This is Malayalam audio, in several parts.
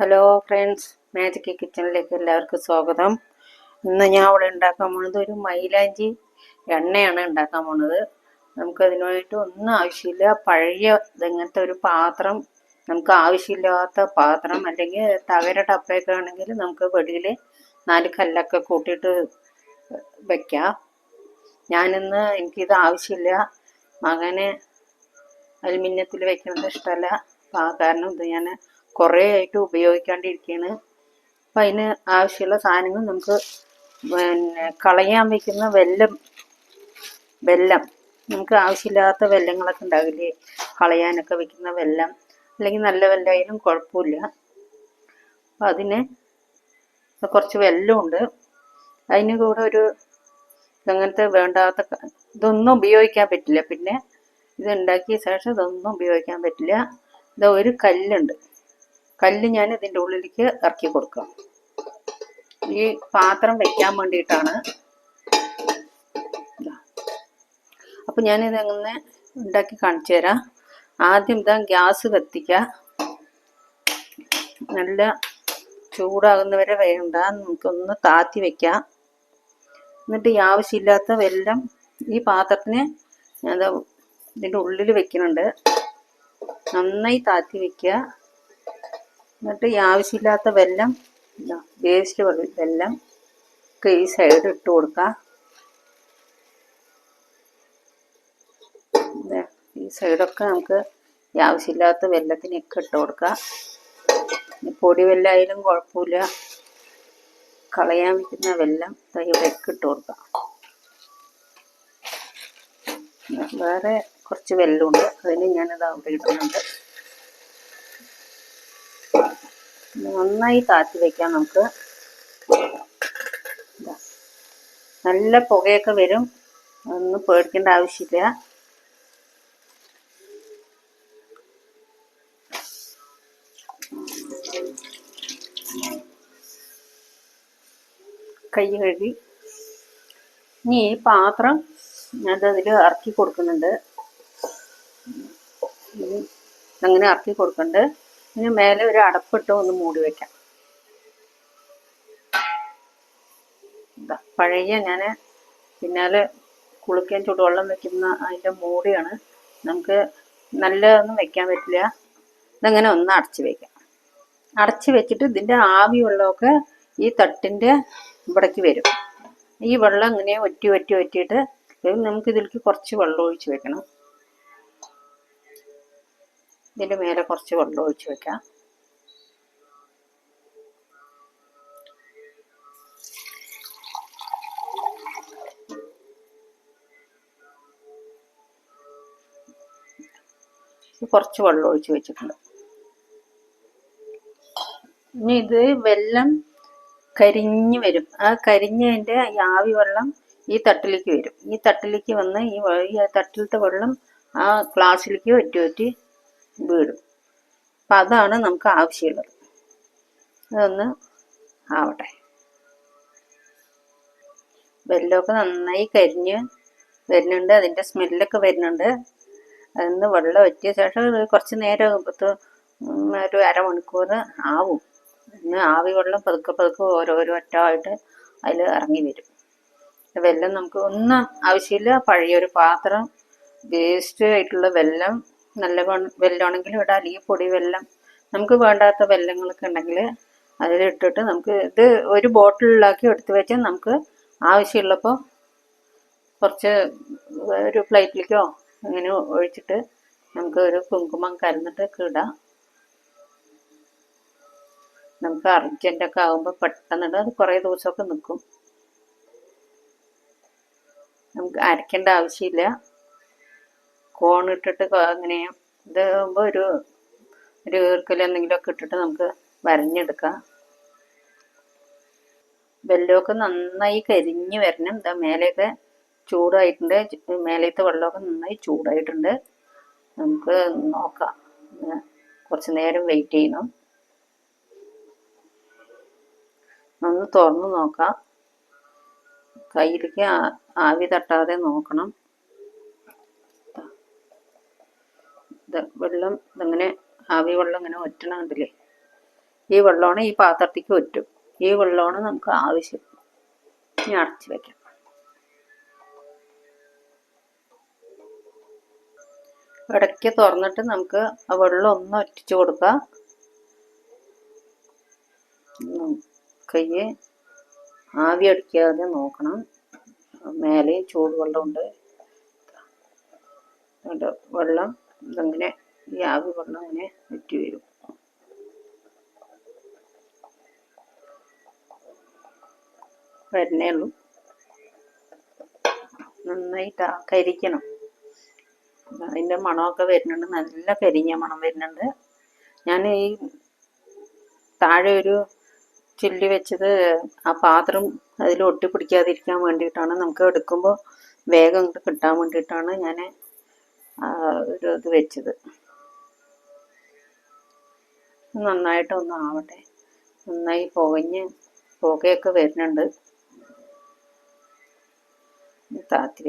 ഹലോ ഫ്രണ്ട്സ് മാജിക് കിച്ചണിലേക്ക് എല്ലാവർക്കും സ്വാഗതം. ഇന്ന് ഞാൻ അവിടെ ഉണ്ടാക്കാൻ പോണത് ഒരു മൈലാഞ്ചി എണ്ണയാണ് ഉണ്ടാക്കാൻ പോണത്. നമുക്ക് അതിനായിട്ട് ഒന്നും ആവശ്യമില്ല. പഴയ ഇങ്ങനത്തെ ഒരു പാത്രം നമുക്ക് ആവശ്യമില്ലാത്ത പാത്രം അല്ലെങ്കിൽ തകര ടപ്പയൊക്കെ ആണെങ്കിൽ നമുക്ക് വെടിയിൽ നാല് കല്ലൊക്കെ കൂട്ടിയിട്ട് വെക്കാം. ഞാനിന്ന് എനിക്കിത് ആവശ്യമില്ല. മകനെ അലുമിനിയത്തിൽ വെക്കുന്നത് ഇഷ്ടമല്ല. കാരണം ഇത് ഞാൻ കുറേ ആയിട്ട് ഉപയോഗിക്കാണ്ടിരിക്കുകയാണ് അപ്പം അതിന് ആവശ്യമുള്ള സാധനങ്ങൾ നമുക്ക് പിന്നെ കളയാൻ വെക്കുന്ന വെല്ലം വെല്ലം. നമുക്ക് ആവശ്യമില്ലാത്ത വെല്ലങ്ങളൊക്കെ ഉണ്ടാവില്ലേ? കളയാനൊക്കെ വെക്കുന്ന വെല്ലം. അല്ലെങ്കിൽ നല്ല വെല്ലമായാലും കുഴപ്പമില്ല. അപ്പം അതിന് കുറച്ച് വെല്ലമുണ്ട്. അതിന് കൂടെ ഒരു അങ്ങനത്തെ വേണ്ടാത്ത ഇതൊന്നും ഉപയോഗിക്കാൻ പറ്റില്ല. പിന്നെ ഇത് ഉണ്ടാക്കിയ ശേഷം ഇതൊന്നും ഉപയോഗിക്കാൻ പറ്റില്ല. ഇത് ഒരു കല്ലുണ്ട്. കല്ല് ഞാൻ ഇതിന്റെ ഉള്ളിലേക്ക് ഇറക്കി കൊടുക്കാം ഈ പാത്രം വെക്കാൻ വേണ്ടിയിട്ടാണ്. അപ്പം ഞാനിത് അങ്ങനെ ഉണ്ടാക്കി കാണിച്ചു തരാം. ആദ്യം ഇതാ ഗ്യാസ് കത്തിക്കുക. നല്ല ചൂടാകുന്നവരെ വേണ്ട. നമുക്കൊന്ന് താത്തി വെക്കാം. എന്നിട്ട് ഈ ആവശ്യമില്ലാത്ത വെല്ലം ഈ പാത്രത്തിന് ഞാൻ ഇതിന്റെ ഉള്ളിൽ വെക്കുന്നുണ്ട്. നന്നായി താത്തി വെക്കുക. എന്നിട്ട് ഈ ആവശ്യമില്ലാത്ത വെല്ലം വേസ്റ്റ് വെല്ലം ഒക്കെ ഈ സൈഡ് ഇട്ട് കൊടുക്കുക ഈ സൈഡൊക്കെ നമുക്ക് ഈ ആവശ്യമില്ലാത്ത വെല്ലത്തിനൊക്കെ ഇട്ട് കൊടുക്കാം. പൊടി വെല്ലായാലും കുഴപ്പമില്ല. കളയാൻ വെക്കുന്ന വെല്ലം ദാ ഇവിടെയൊക്കെ ഇട്ട് കൊടുക്കാം. വേറെ കുറച്ച് വെല്ലമുണ്ട് അതിന് ഞാനത് അവിടെ ഇടുന്നുണ്ട്. നന്നായി താത്തി വെക്കാം നമുക്ക്. നല്ല പുകയൊക്കെ വരും. ഒന്നും പേടിക്കേണ്ട ആവശ്യമില്ല. കൈ കഴുകി. ഇനി ഈ പാത്രം ഞാൻ അതിൽ ഇറക്കി കൊടുക്കുന്നുണ്ട്. അങ്ങനെ ഇറക്കി കൊടുക്കുന്നുണ്ട്. ഇനി മേലെ ഒരു അടപ്പിട്ട് ഒന്ന് മൂടി വെക്കാം. പഴയ ഞാൻ പിന്നാലെ കുളിക്കാൻ ചൂടുവെള്ളം വെക്കുന്ന അതിന്റെ മൂടിയാണ്. നമുക്ക് നല്ലതൊന്നും വെക്കാൻ പറ്റില്ല. ഇതങ്ങനെ ഒന്ന് അടച്ച് വെക്കാം. അടച്ച് വെച്ചിട്ട് ഇതിന്റെ ആവി വെള്ളമൊക്കെ ഈ തട്ടിന്റെ ഇവിടേക്ക് വരും. ഈ വെള്ളം ഇങ്ങനെ ഒറ്റി ഒറ്റി ഒറ്റിയിട്ട് നമുക്കിതിലേക്ക് കുറച്ച് വെള്ളം ഒഴിച്ച് വെക്കണം. ഇതിന്റെ മേലെ കുറച്ച് വെള്ളം ഒഴിച്ച് വെക്കാം. കുറച്ച് വെള്ളം ഒഴിച്ച് വെച്ചിട്ടുണ്ട്. ഇനി ഇത് വെള്ളം കരിഞ്ഞ് വരും. ആ കരിഞ്ഞതിന്റെ ആവി വെള്ളം ഈ തട്ടിലേക്ക് വരും. ഈ തട്ടിലേക്ക് വന്ന് ഈ തട്ടിലത്തെ വെള്ളം ആ ഗ്ലാസ്സിലേക്ക് ഒറ്റി ഒറ്റി വീടും. അപ്പം അതാണ് നമുക്ക് ആവശ്യമുള്ളത്. അതൊന്ന് ആവട്ടെ. വെള്ളമൊക്കെ നന്നായി കരിഞ്ഞ് വരുന്നുണ്ട്. അതിന്റെ സ്മെല്ലൊക്കെ വരുന്നുണ്ട്. അതിന്ന് വെള്ളം വറ്റിയ ശേഷം കുറച്ച് നേരം പത്ത് ഒരു അരമണിക്കൂർ ആവും. പിന്നെ ആവി വെള്ളം പതുക്കെ പതുക്കെ ഓരോരോ ഒറ്റമായിട്ട് അതിൽ ഇറങ്ങി വരും. വെല്ലം നമുക്ക് ഒന്നും ആവശ്യമില്ല. പഴയൊരു പാത്രം വേസ്റ്റ് ആയിട്ടുള്ള വെള്ളം നല്ല വെല്ലമാണെങ്കിൽ ഇടാം. അല്ലെങ്കിൽ പൊടി വെല്ലം. നമുക്ക് വേണ്ടാത്ത വെല്ലങ്ങളൊക്കെ ഉണ്ടെങ്കിൽ അതിലിട്ടിട്ട് നമുക്ക് ഇത് ഒരു ബോട്ടിലാക്കി എടുത്ത് വെച്ചാൽ നമുക്ക് ആവശ്യമുള്ളപ്പോൾ കുറച്ച് ഒരു പ്ലേറ്റിലേക്കോ അങ്ങനെ ഒഴിച്ചിട്ട് നമുക്ക് ഒരു കുങ്കുമം കരുന്നിട്ടൊക്കെ ഇടാം. നമുക്ക് അർജന്റൊക്കെ ആകുമ്പോൾ പെട്ടെന്ന് ഇടാം. അത് കുറേ ദിവസമൊക്കെ നിൽക്കും. നമുക്ക് അരയ്ക്കേണ്ട ആവശ്യമില്ല. കോണിട്ടിട്ട് അങ്ങനെ ഇതാകുമ്പോൾ ഒരു ഒരു ഈർക്കൽ എന്തെങ്കിലുമൊക്കെ ഇട്ടിട്ട് നമുക്ക് വരഞ്ഞെടുക്കാം. വെള്ളമൊക്കെ നന്നായി കരിഞ്ഞ് വരണം. എന്താ മേലെയൊക്കെ ചൂടായിട്ടുണ്ട്. മേലത്തെ വെള്ളമൊക്കെ നന്നായി ചൂടായിട്ടുണ്ട്. നമുക്ക് നോക്കാം. കുറച്ച് നേരം വെയിറ്റ് ചെയ്യണം. ഒന്ന് തുറന്ന് നോക്കാം. കയ്യിലേക്ക് ആവി തട്ടാതെ നോക്കണം. വെള്ളം ഇങ്ങനെ ആവി വെള്ളം ഇങ്ങനെ ഒറ്റണ കണ്ടില്ലേ ഈ വെള്ളമാണ് ഈ പാത്രത്തേക്ക് ഒറ്റും ഈ വെള്ളമാണ് നമുക്ക് ആവശ്യം. ഇനി അടച്ച് വെക്കാം. ഇടയ്ക്ക് തുറന്നിട്ട് നമുക്ക് ആ വെള്ളം ഒന്ന് ഒറ്റിച്ചു കൊടുക്കാം. കൈ ആവി അടിക്കാതെ നോക്കണം. മേലെ ചൂടുവെള്ളമുണ്ട്. വെള്ളം ഇതിങ്ങനെ ഈ ആവി വന്ന് അങ്ങനെ വറ്റി വരും. വരുന്നേ ഉള്ളൂ നന്നായിട്ട് കരിക്കണം അതിന്റെ മണമൊക്കെ വരുന്നുണ്ട്. നല്ല കരിഞ്ഞ മണം വരുന്നുണ്ട്. ഞാൻ ഈ താഴെ ഒരു ചില്ലി വെച്ചത് ആ പാത്രം അതിൽ ഒട്ടിപ്പിടിക്കാതിരിക്കാൻ വേണ്ടിയിട്ടാണ്. നമുക്ക് എടുക്കുമ്പോൾ വേഗം കിട്ടാൻ വേണ്ടിയിട്ടാണ് ഞാൻ ഒരു ഇത് വെച്ചത്. നന്നായിട്ടൊന്ന് ആവട്ടെ. നന്നായി പുകഞ്ഞ് പുകയൊക്കെ വരുന്നുണ്ട്. താത്തി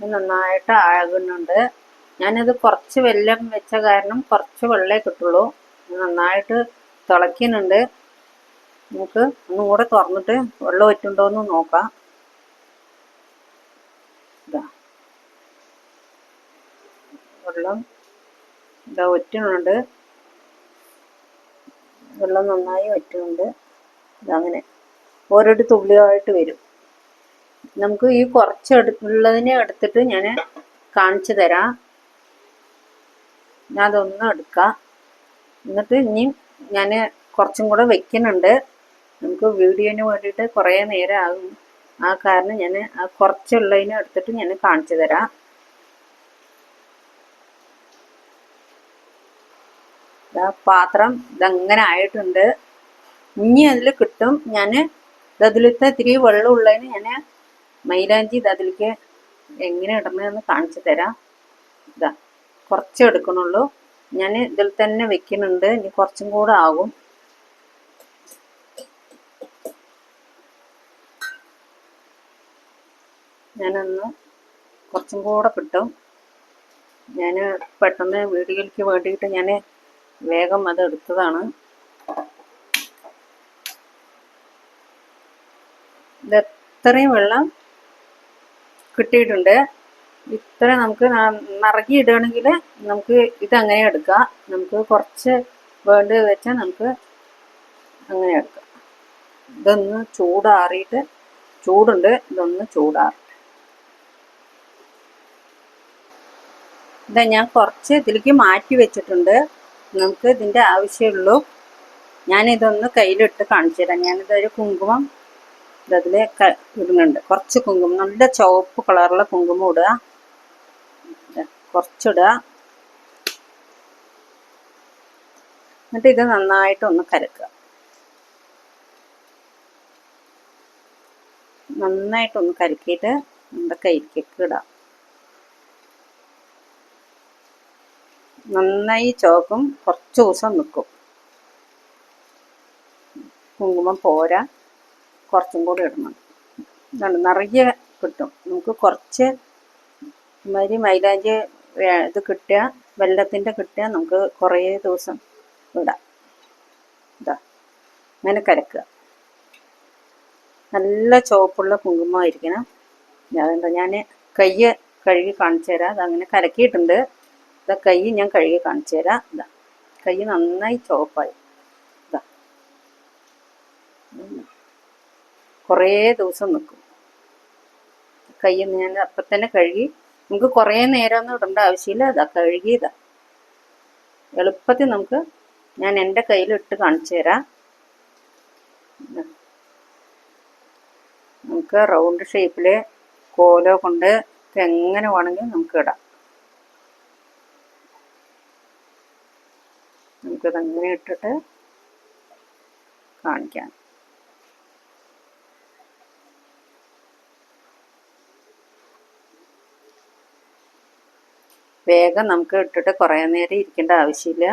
ഇത് നന്നായിട്ട് ആകുന്നുണ്ട്. ഞാനത് കുറച്ച് വെല്ലം വെച്ച കാരണം കുറച്ച് വെള്ളമേ കിട്ടുള്ളൂ. നന്നായിട്ട് തിളയ്ക്കുന്നുണ്ട്. നമുക്ക് ഒന്നും കൂടെ തുറന്നിട്ട് വെള്ളം ഒറ്റുണ്ടോ എന്ന് നോക്കാം ഇതാ വെള്ളം. ഇതാ ഒറ്റുന്നുണ്ട് വെള്ളം നന്നായി ഒറ്റുന്നുണ്ട് ഇതങ്ങനെ ഓരോരു തുള്ളിയായിട്ട് വരും. നമുക്ക് ഈ കുറച്ച് ഉള്ളതിനെ എടുത്തിട്ട് ഞാൻ കാണിച്ചു തരാം. ഞാൻ അതൊന്നും എടുക്കാം. എന്നിട്ട് ഇനിയും ഞാൻ കുറച്ചും കൂടെ വെക്കുന്നുണ്ട്. നമുക്ക് വീഡിയോന് വേണ്ടിയിട്ട് കുറേ നേരം ആകും. ആ കാരണം ഞാൻ ആ കുറച്ചുള്ളതിനെ എടുത്തിട്ട് ഞാൻ കാണിച്ചു തരാം. പാത്രം ഇതങ്ങനെ ആയിട്ടുണ്ട്. ഇനി അതിൽ കിട്ടും. ഞാൻ ഇതിലത്തെ ഇത്തിരി വെള്ളം ഉള്ളതിന് ഞാൻ മൈലാഞ്ചി ഇത് അതിലേക്ക് എങ്ങനെ ഇടണമെന്ന് കാണിച്ചു തരാം. ഇതാ കുറച്ച് എടുക്കണുള്ളൂ. ഞാൻ ഇതിൽ തന്നെ വെക്കുന്നുണ്ട്. ഇനി കുറച്ചും കൂടെ ആകും. ഞാനൊന്ന് കുറച്ചും കൂടെ കിട്ടും. ഞാൻ പെട്ടെന്ന് വീഡിയോയ്ക്ക് വേണ്ടിയിട്ട് ഞാൻ വേഗം അത് എടുത്തതാണ്. ഇത് ഇത്രയും വെള്ളം കിട്ടിയിട്ടുണ്ട്. ഇത്ര നമുക്ക് നിറകി ഇടുകയാണെങ്കിൽ നമുക്ക് ഇതങ്ങനെ എടുക്കാം. നമുക്ക് കുറച്ച് വേണ്ടത് വെച്ചാൽ നമുക്ക് അങ്ങനെ എടുക്കാം. ഇതൊന്ന് ചൂടാറിയിട്ട് ചൂടുണ്ട് ഇതൊന്ന് ചൂടാറി ഇതാ ഞാൻ കുറച്ച് ഇതിലേക്ക് മാറ്റി വെച്ചിട്ടുണ്ട്. നമുക്ക് ഇതിന്റെ ആവശ്യമുള്ളൂ. ഞാനിതൊന്ന് കയ്യിലിട്ട് കാണിച്ചു തരാം. ഞാനിതൊരു കുങ്കുമം ഇതതിൽ ഇടുന്നുണ്ട്. കുറച്ച് കുങ്കുമം നല്ല ചുവപ്പ് കളറുള്ള കുങ്കുമം ഇടുക. കുറച്ചിടുക. എന്നിട്ട് ഇത് നന്നായിട്ടൊന്ന് കലക്കുക നന്നായിട്ടൊന്ന് കലക്കിയിട്ട് നമ്മുടെ കയ്യിലേക്ക് ഇടാം. നന്നായി ചോക്കും കുറച്ച് ദിവസം നിൽക്കും കുങ്കുമം പോരാ കുറച്ചും കൂടി ഇടണം. ഇതാണ് നിറയെ കിട്ടും. നമുക്ക് കുറച്ച് ഇമാതിരി മൈലാഞ്ചി ഇത് കിട്ടുക വെള്ളത്തിന്റെ കിട്ടുക നമുക്ക് കുറേ ദിവസം ഇടാം. ഇതാ അങ്ങനെ കലക്കുക. നല്ല ചുവപ്പുള്ള കുങ്കുമമായിരിക്കണം. അതുകൊണ്ട് ഞാൻ കയ്യ് കഴുകി കാണിച്ചു തരാം. അതങ്ങനെ കലക്കിയിട്ടുണ്ട്. ഇതാ കൈ ഞാൻ കഴുകി കാണിച്ചു തരാം. ഇതാ കൈ നന്നായി ചുവപ്പായി ഇതാ കുറേ ദിവസം നിൽക്കും കൈ ഞാൻ അപ്പം തന്നെ കഴുകി. നമുക്ക് കുറേ നേരമൊന്നും ഇടേണ്ട ആവശ്യമില്ല. ഇതാ കഴുകിയതാ എളുപ്പത്തിൽ നമുക്ക് ഞാൻ എന്റെ കയ്യിലിട്ട് കാണിച്ചു തരാം. നമുക്ക് റൗണ്ട് ഷേപ്പിൽ കോലോ കൊണ്ട് എങ്ങനെ വേണമെങ്കിലും നമുക്ക് ഇടാം. നമുക്കിത് അങ്ങനെ ഇട്ടിട്ട് കാണിക്കാം. വേഗം നമുക്ക് ഇട്ടിട്ട് കുറേ നേരം ഇരിക്കേണ്ട ആവശ്യമില്ല.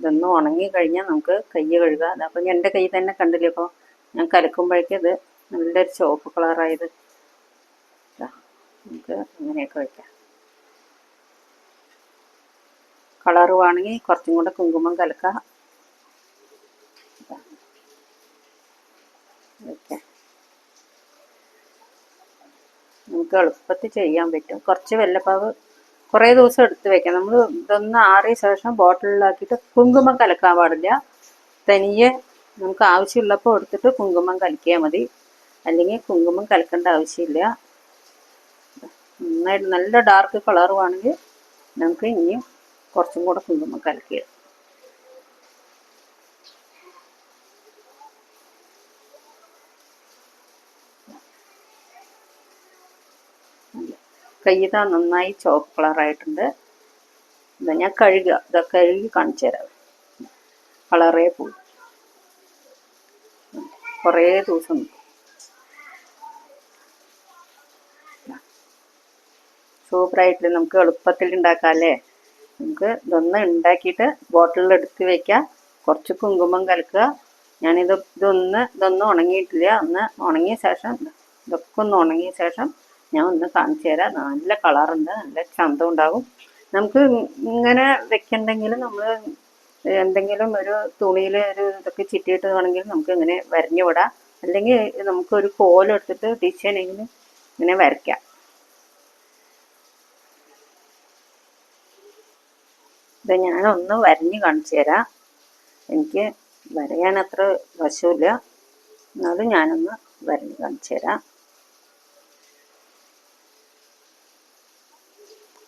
ഇതൊന്ന് ഉണങ്ങി കഴിഞ്ഞാൽ നമുക്ക് കൈ കഴുകാം. അപ്പം എന്റെ കൈ തന്നെ കണ്ടില്ലേ ഇപ്പോൾ ഞാൻ കലക്കുമ്പോഴേക്കും ഇത് നല്ലൊരു ചുവപ്പ് കളറായത്. നമുക്ക് അങ്ങനെയൊക്കെ വയ്ക്കാം കളറ് വേണമെങ്കിൽ കുറച്ചും കൂടെ കുങ്കുമം കലക്കാം. നമുക്ക് എളുപ്പത്തിൽ ചെയ്യാൻ പറ്റും. കുറച്ച് വെല്ലപ്പാവ് കുറേ ദിവസം എടുത്ത് വെക്കാം. നമ്മൾ ഇതൊന്ന് ആറിയ ശേഷം ബോട്ടിലാക്കിയിട്ട് കുങ്കുമം കലക്കാൻ പാടില്ല. തനിയെ നമുക്ക് ആവശ്യമുള്ളപ്പോൾ എടുത്തിട്ട് കുങ്കുമം കലക്കിയാൽ മതി. അല്ലെങ്കിൽ കുങ്കുമം കലക്കേണ്ട ആവശ്യമില്ല. നന്നായിട്ട് നല്ല ഡാർക്ക് കളർ വേണമെങ്കിൽ നമുക്ക് ഇനിയും കുറച്ചും കൂടെ കുങ്കുമം കലക്കിയത്. കയ്യത നന്നായി ചുവപ്പ് കളറായിട്ടുണ്ട് ഇതാ ഞാൻ കഴുകുക. ഇതാ കഴുകി കാണിച്ചു തരാം. കളറേ പോയി. കുറേ ദിവസം സൂപ്പറായിട്ട് നമുക്ക് എളുപ്പത്തിൽ ഉണ്ടാക്കാമല്ലേ നമുക്ക് ഇതൊന്ന് ഉണ്ടാക്കിയിട്ട് ബോട്ടിലിൽ എടുത്ത് വെക്കാം. കുറച്ച് കുങ്കുമം കലക്കുക. ഞാനിത് ഇതൊന്ന് ഇതൊന്നും ഉണങ്ങിയിട്ടില്ല. ഒന്ന് ഉണങ്ങിയ ശേഷം ഇതൊക്കെ ഒന്ന് ഉണങ്ങിയ ശേഷം ഞാൻ ഒന്ന് കാണിച്ചു തരാം. നല്ല കളറുണ്ട് നല്ല ചന്തം ഉണ്ടാകും. നമുക്ക് ഇങ്ങനെ വെക്കണ്ടെങ്കിൽ നമ്മൾ എന്തെങ്കിലും ഒരു തുണിയിൽ ഒരു ഇതൊക്കെ ചിറ്റിയിട്ട് വേണമെങ്കിൽ നമുക്ക് ഇങ്ങനെ വരഞ്ഞു വിടാം. അല്ലെങ്കിൽ നമുക്കൊരു കോലെടുത്തിട്ട് ഡിസൈനിങ്ങിന് ഇങ്ങനെ വരയ്ക്കാം. ഇത് ഞാനൊന്ന് വരഞ്ഞ് കാണിച്ചു തരാം. എനിക്ക് വരയാൻ അത്ര വശമില്ല എന്നാലും ഞാനൊന്ന് വരഞ്ഞ് കാണിച്ചു തരാം.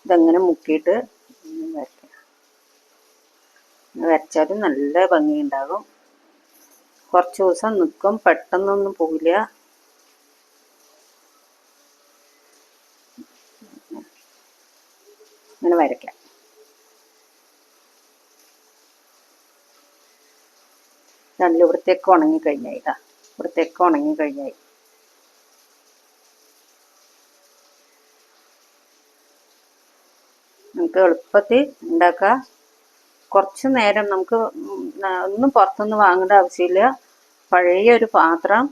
ഇതങ്ങനെ മുക്കിയിട്ട് വരയ്ക്കാം. വരച്ചാലും നല്ല ഭംഗിയുണ്ടാകും. കുറച്ച് ദിവസം നിൽക്കും പെട്ടെന്നൊന്നും പോകില്ല അങ്ങനെ വരയ്ക്കാം. നല്ല ഇവിടത്തേക്ക് ഉണങ്ങി കഴിഞ്ഞായി ഇതാ. ഇവിടത്തേക്ക് ഉണങ്ങി കഴിഞ്ഞായി നമുക്ക് എളുപ്പത്തിൽ ഉണ്ടാക്കാം. കുറച്ച് നേരം നമുക്ക് ഒന്നും പുറത്തുനിന്ന് വാങ്ങേണ്ട ആവശ്യമില്ല. പഴയ ഒരു പാത്രം.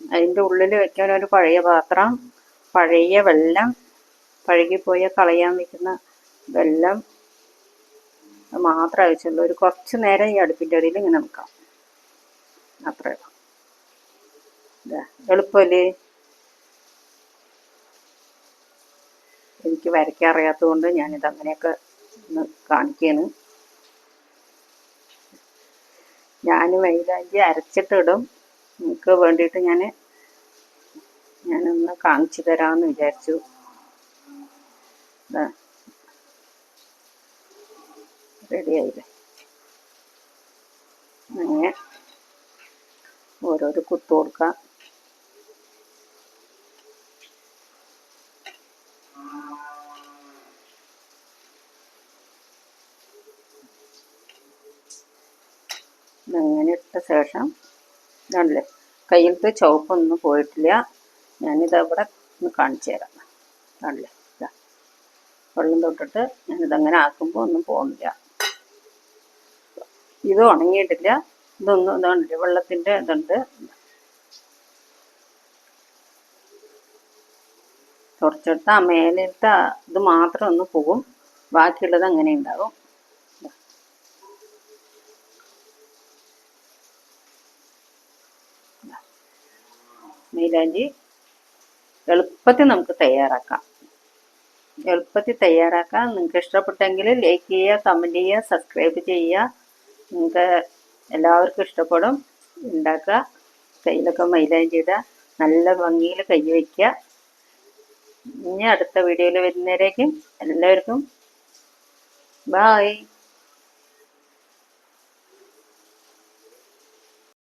അതിന്റെ ഉള്ളിൽ വെക്കാൻ ഒരു പഴയ പാത്രം. പഴയ വെള്ളം. പഴകിപ്പോയ കളയാൻ വെക്കുന്ന വെള്ളം. മാത്രമേ ആവശ്യമുള്ളൂ ഒരു കുറച്ച് നേരം ഈ അടുപ്പിന്റെ അടിയിൽ ഇങ്ങനെ നിൽക്കാം. അത്രേ എളുപ്പമല്ലേ? എനിക്ക് വരയ്ക്കാൻ അറിയാത്തത് കൊണ്ട് ഞാനിത് അങ്ങനെയൊക്കെ ഒന്ന് കാണിക്കുകയാണ് ഞാൻ മൈലാഞ്ചി അരച്ചിട്ടിടും. നിങ്ങൾക്ക് വേണ്ടിയിട്ട് ഞാൻ ഞാനൊന്ന് കാണിച്ചു തരാമെന്ന് വിചാരിച്ചു. റെഡി ആയില്ലേ അങ്ങനെ ഓരോരോ കുത്തു കൊടുക്കാം. അങ്ങനെ ഇട്ട ശേഷം ഇതാണല്ലേ കയ്യിലത്തെ ചുവപ്പൊന്നും പോയിട്ടില്ല. ഞാനിത് അവിടെ ഒന്ന് കാണിച്ചു തരാം. ഇതാ. വെള്ളം തൊട്ടിട്ട് ഞാനിതങ്ങനെ ആക്കുമ്പോൾ ഒന്നും പോകുന്നില്ല. ഇത് ഉണങ്ങിയിട്ടില്ല. ഇതൊന്നും ഇതാണല്ലേ വെള്ളത്തിന്റെ ഇതുണ്ട്. തുറച്ചെടുത്ത ആ ഇത് മാത്രം ഒന്ന് പോകും. ബാക്കിയുള്ളത് അങ്ങനെ ഉണ്ടാകും മൈലാഞ്ചി എളുപ്പത്തിൽ നമുക്ക് തയ്യാറാക്കാം. എളുപ്പത്തിൽ തയ്യാറാക്കാം നിങ്ങൾക്ക് ഇഷ്ടപ്പെട്ടെങ്കിൽ ലൈക്ക് ചെയ്യുക കമന്റ് ചെയ്യുക സബ്സ്ക്രൈബ് ചെയ്യുക. നിങ്ങൾക്ക് എല്ലാവർക്കും ഇഷ്ടപ്പെടും. ഉണ്ടാക്കുക. കയ്യിലൊക്കെ മൈലാഞ്ചി ഇടുക. നല്ല ഭംഗിയിൽ കൈ വയ്ക്കുക. ഇനി അടുത്ത വീഡിയോയിൽ വരുന്നവരേക്കും എല്ലാവർക്കും ബായ്